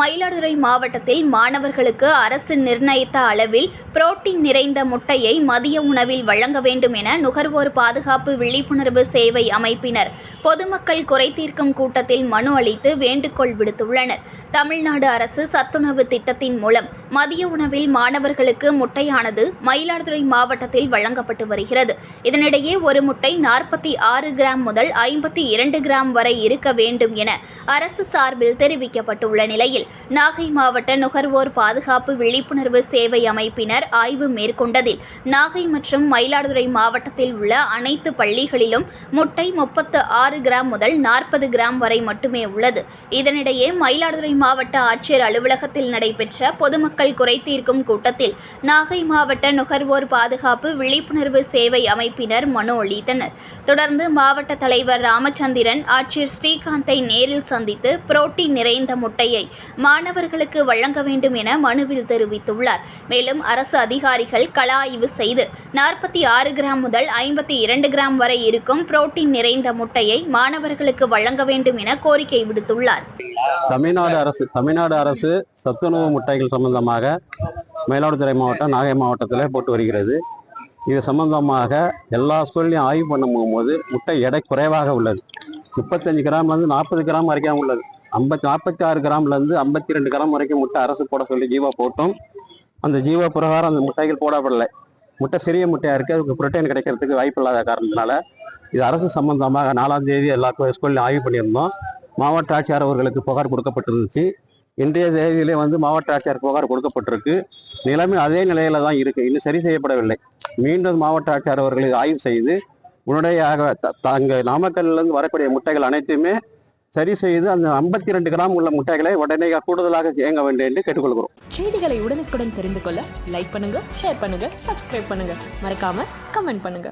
மயில் மாவட்டத்தில் மாணவர்களுக்கு அரசு நிர்ணயித்த அளவில் புரோட்டீன் நிறைந்த முட்டையை மதிய உணவில் வழங்க வேண்டும் என நுகர்வோர் பாதுகாப்பு விழிப்புணர்வு சேவை அமைப்பினர் பொதுமக்கள் குறை தீர்க்கும் கூட்டத்தில் மனு அளித்து வேண்டுகோள் விடுத்துள்ளனர். தமிழ்நாடு அரசு சத்துணவு திட்டத்தின் மூலம் மதிய உணவில் மாணவர்களுக்கு முட்டையானது மயிலாடுதுறை மாவட்டத்தில் வழங்கப்பட்டு வருகிறது. இதனிடையே ஒரு முட்டை நாற்பத்தி ஆறு கிராம் முதல் ஐம்பத்தி இரண்டு கிராம் வரை இருக்க வேண்டும் என அரசு சார்பில் தெரிவிக்கப்பட்டுள்ள நிலையில் நாகை மாவட்ட நுகர்வோர் பாதுகாப்பு விழிப்புணர்வு சேவை அமைப்பினர் ஆய்வு மேற்கொண்டதில் நாகை மற்றும் மயிலாடுதுறை மாவட்டத்தில் உள்ள அனைத்து பள்ளிகளிலும் முட்டை முப்பத்து ஆறு கிராம் முதல் நாற்பது கிராம் வரை மட்டுமே உள்ளது. இதனிடையே மயிலாடுதுறை மாவட்ட ஆட்சியர் அலுவலகத்தில் நடைபெற்ற பொதுமக்கள் குறை தீர்க்கும் கூட்டத்தில் நாகை மாவட்ட நுகர்வோர் பாதுகாப்பு விழிப்புணர்வு சேவை அமைப்பினர் மனு அளித்தனர். தொடர்ந்து மாவட்ட தலைவர் ராமச்சந்திரன் ஆட்சியர் ஸ்ரீகாந்தை நேரில் சந்தித்து புரோட்டீன் நிறைந்த முட்டையை மாணவர்களுக்கு வழங்க வேண்டும் என மனுவில் தெரிவித்துள்ளார். மேலும் அரசு அதிகாரிகள் கள ஆய்வு செய்து நாற்பத்தி ஆறு கிராம் முதல் ஐம்பத்தி இரண்டு கிராம் வரை இருக்கும் புரோட்டீன் நிறைந்த முட்டையை மாணவர்களுக்கு வழங்க வேண்டும் என கோரிக்கை விடுத்துள்ளார். தமிழ்நாடு அரசு தமிழ்நாடு அரசு சத்துணவு முட்டைகள் சம்பந்தமாக மயிலாடுதுறை மாவட்டம் நாகை மாவட்டத்தில் போட்டு வருகிறது. இது சம்பந்தமாக எல்லா ஸ்கூல்லையும் ஆய்வு பண்ண போகும்போது முட்டை எடை குறைவாக உள்ளது. முப்பத்தஞ்சு கிராம்லேருந்து நாற்பது கிராம் வரைக்கும் உள்ளது. ஐம்பத்தி நாற்பத்தி ஆறு கிராம்லேருந்து ஐம்பத்தி ரெண்டு கிராம் வரைக்கும் முட்டை அரசு போட சொல்லி ஜீவா போட்டோம். அந்த ஜீவா பிரகாரம் அந்த முட்டைகள் போடப்படலை. முட்டை சிறிய முட்டையாக இருக்குது அதுக்கு புரோட்டீன் கிடைக்கிறதுக்கு வாய்ப்பு இல்லாத காரணத்தினால இது அரசு சம்பந்தமாக நாலாம் தேதி எல்லா ஸ்கூல்லையும் ஆய்வு பண்ணியிருந்தோம். மாவட்ட ஆட்சியார் அவர்களுக்கு புகார் கொடுக்கப்பட்டிருந்துச்சு. இன்றைய தேதியிலே வந்து மாவட்ட ஆட்சியார் புகார் கொடுக்கப்பட்டிருக்கு. நிலைமை அதே நிலையில தான் இருக்குது இன்னும் சரி செய்யப்படவில்லை. மீண்டும் மாவட்ட ஆட்சியார் அவர்களுக்கு ஆய்வு செய்து உடனடியாக த- தங்க நாமக்கல்லிருந்து வரக்கூடிய முட்டைகள் அனைத்துமே சரி செய்து அந்த ஐம்பத்தி ரெண்டு கிராம் உள்ள முட்டைகளை உடனே கூடுதலாக இயங்க வேண்டும் என்று கேட்டுக்கொள்கிறோம். செய்திகளை உடனுக்குடன் தெரிந்து கொள்ள லைக் பண்ணுங்க ஷேர் பண்ணுங்க சப்ஸ்கிரைப் பண்ணுங்க. மறக்காம கமெண்ட் பண்ணுங்க.